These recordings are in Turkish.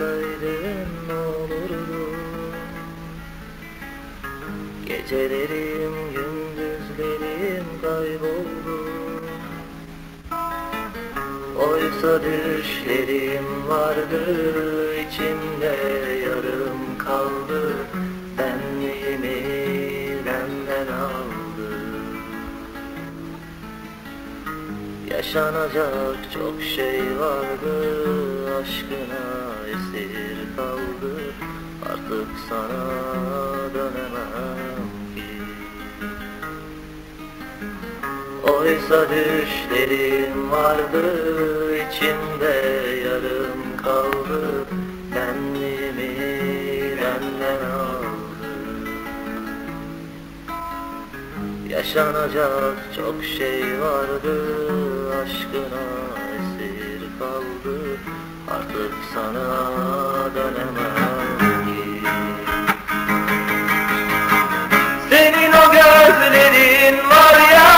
Olmasaydın ne olurdu? Gecelerim gündüzlerim kayboldu. Oysa düşlerim vardı içimde yarım kaldı. Benliğimi benden aldı. Yaşanacak çok şey vardı Aşkına kaldı. Artık sana dönemem. Oysa düşlerim vardı içimde yarım kaldı. Benliğimi benden aldı. Yaşanacak çok şey vardı Aşkına esir kaldı Artık sana dönemem ki. Senin o gözlerin var ya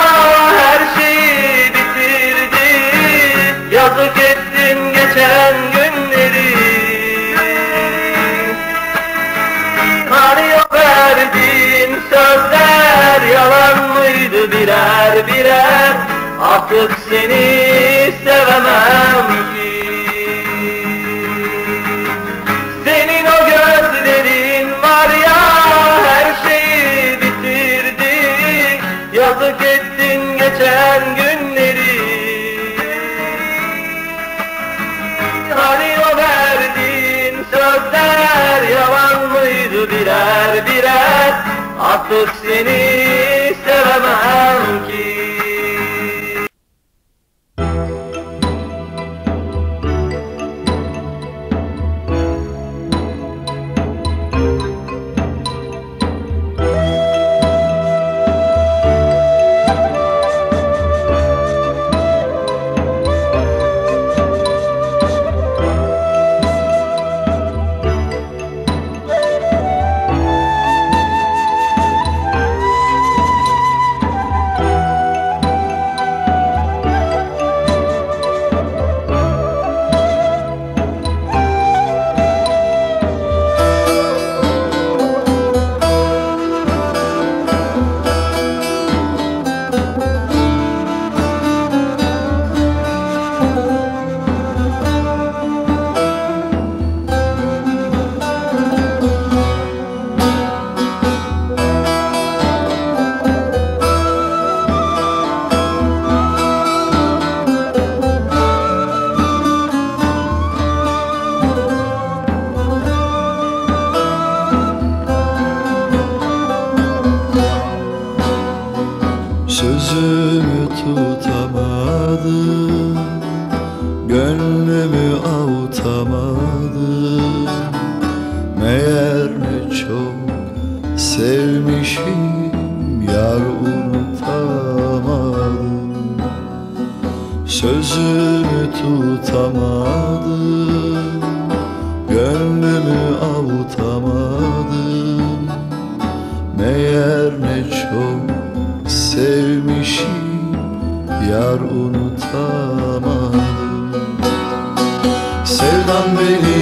Her şeyi bitirdi. Yazık ettin geçen günleri. O verdiğin sözler yalan mıydı birer birer? Artık seni sevemem birer birer Artık seni sevemem Sözümü tutamadım Gönlümü avutamadım. Meğer ne çok sevmişim Yar unutamadım. Sözümü tutamadım Gönlümü avutamadım. Meğer ne çok Yar unutamadım. Sevdam belini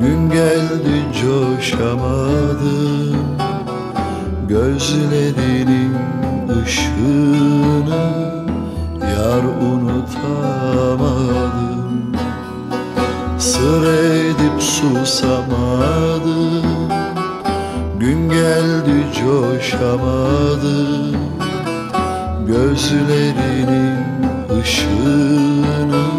Gün geldi coşamadım Gözledinin ışığını Yar unutamadım Sır edip susamadım Gün geldi coşamadım Gözlerinin ışığını